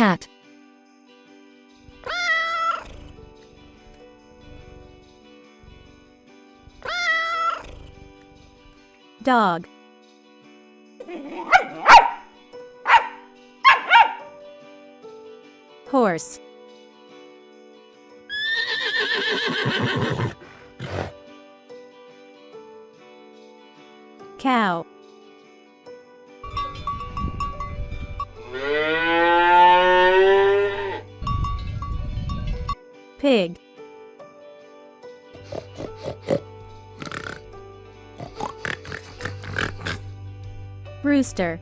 cat, dog, horse, cow, pig, rooster,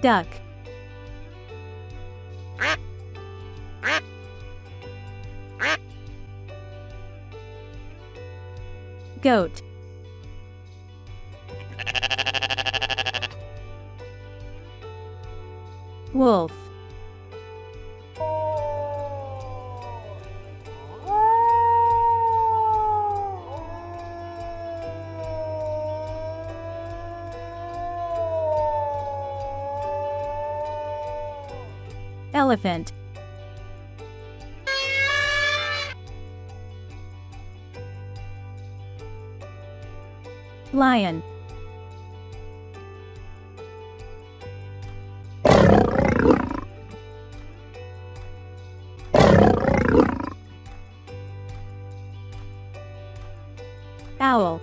duck, goat, wolf, elephant, lion, owl,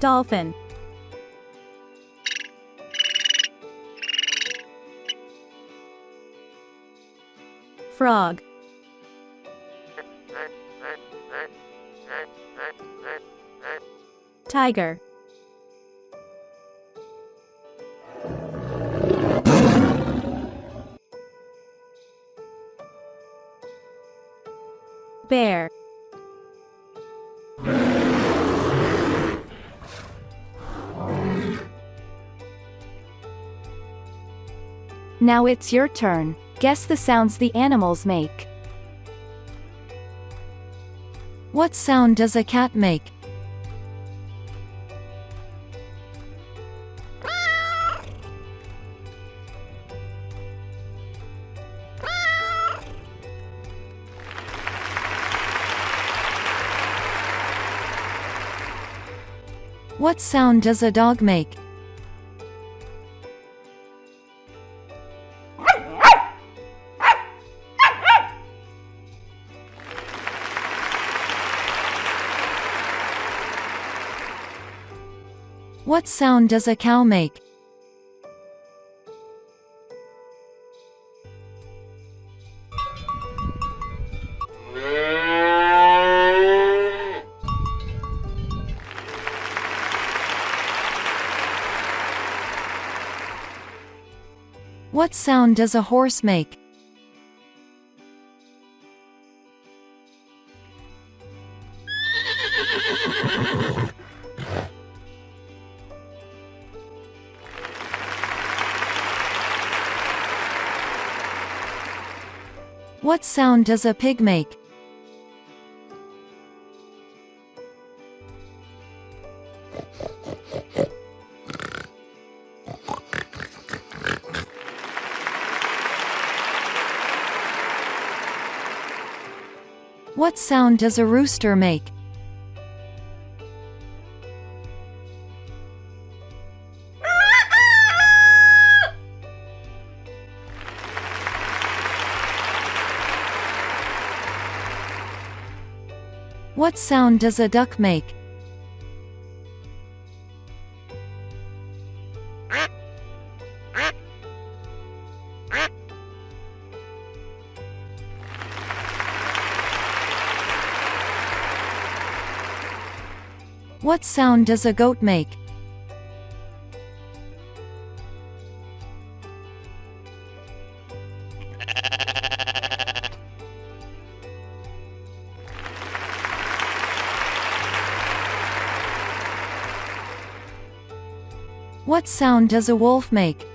dolphin, frog, tiger, bear, Now it's your turn. Guess the sounds the animals make. What sound does a cat make? What sound does a dog make? What sound does a cow make? What sound does a horse make? What sound does a pig make? What sound does a rooster make? What sound does a duck make? What sound does a goat make? What sound does a wolf make?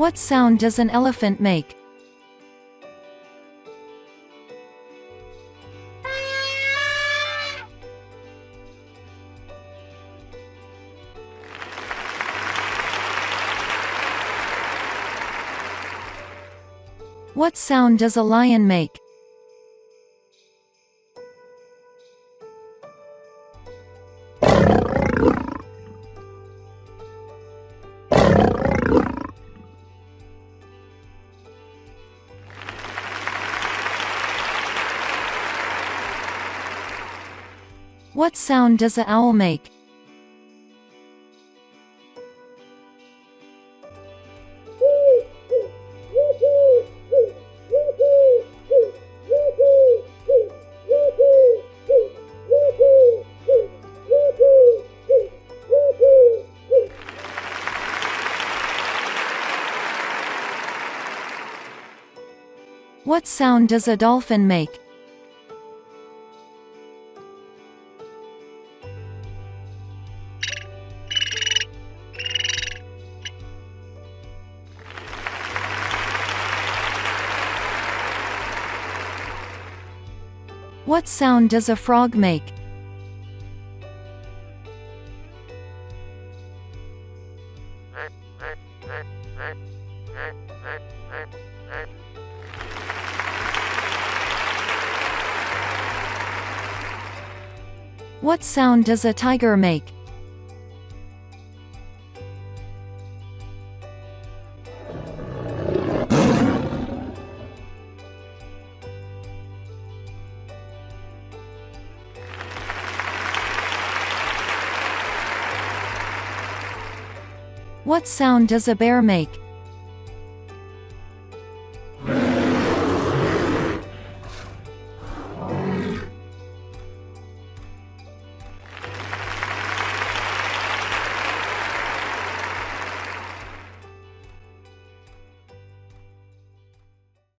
What sound does an elephant make? What sound does a lion make? What sound does a owl make? What sound does a dolphin make? What sound does a frog make? What sound does a tiger make? What sound does a bear make?